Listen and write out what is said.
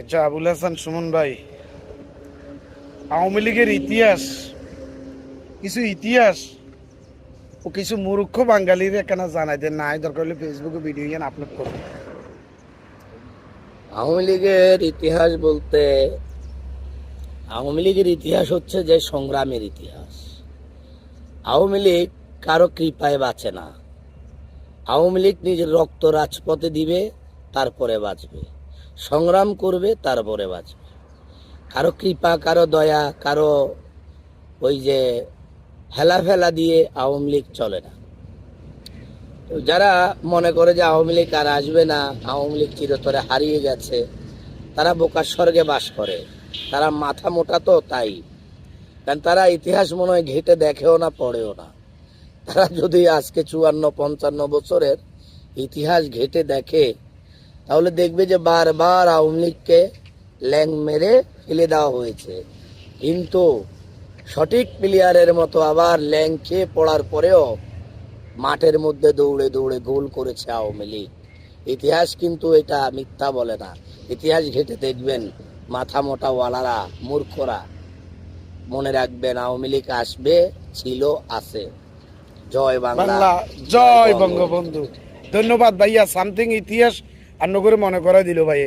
আচ্ছা আবুল হাসান, সুমন ভাই, আওয়ামী লীগের ইতিহাস, কিছু ইতিহাস ও কিছু মূর্খ বাঙালির এখানে জানাই দেন। নাই দরকার হলে ফেসবুকে ভিডিও ইয়ান আপলোড করব আওয়ামী লীগের ইতিহাস বলতে, আওয়ামী লীগের ইতিহাস হচ্ছে যে সংগ্রামের ইতিহাস। আওয়ামী লীগ কারও কৃপায় বাঁচে না। আওয়ামী লীগ নিজের রক্ত রাজপথে দিবে, তারপরে বাঁচবে। সংগ্রাম করবে, তারপরে বাঁচবে। কারও কৃপা, কারও দয়া, কারও ওই যে হেলা ফেলা দিয়ে আওয়ামী লীগ চলে না। যারা মনে করে যে আওয়ামী লীগ আর আসবে না, আওয়ামী লীগ চিরতরে হারিয়ে গেছে, তারা বোকার স্বর্গে বাস করে। তারা মাথা মোটা তো তাই। কারণ তারা ইতিহাস মনে হয় ঘেটে দেখেও না, পড়েও না। তারা যদি আজকে চুয়ান্ন, পঞ্চান্ন বছরের ইতিহাস ঘেটে দেখে তাহলে দেখবে যে বারবার আওয়ামী লীগকে ল্যাং মেরে ফেলে দেওয়া হয়েছে। কিন্তু সঠিক প্লেয়ারের মতো আবার ল্যাং খেয়ে পড়ার পরেও মাঠের মধ্যে দৌড়ে দৌড়ে গোল করেছে আওয়ামী লীগ। ইতিহাস কিন্তু এটা মিথ্যা বলে না। ইতিহাস ঘেটে দেখবেন মাথা মোটা ওয়ালারা, মূর্খরা মনে রাখবেন আওয়ামী লীগ আসবে, ছিল, আছে। জয় বাংলা, জয় বঙ্গবন্ধু। ধন্যবাদ ভাইয়া, সামথিং ইতিহাস আর নগরে মনে করাই দিল ভাই।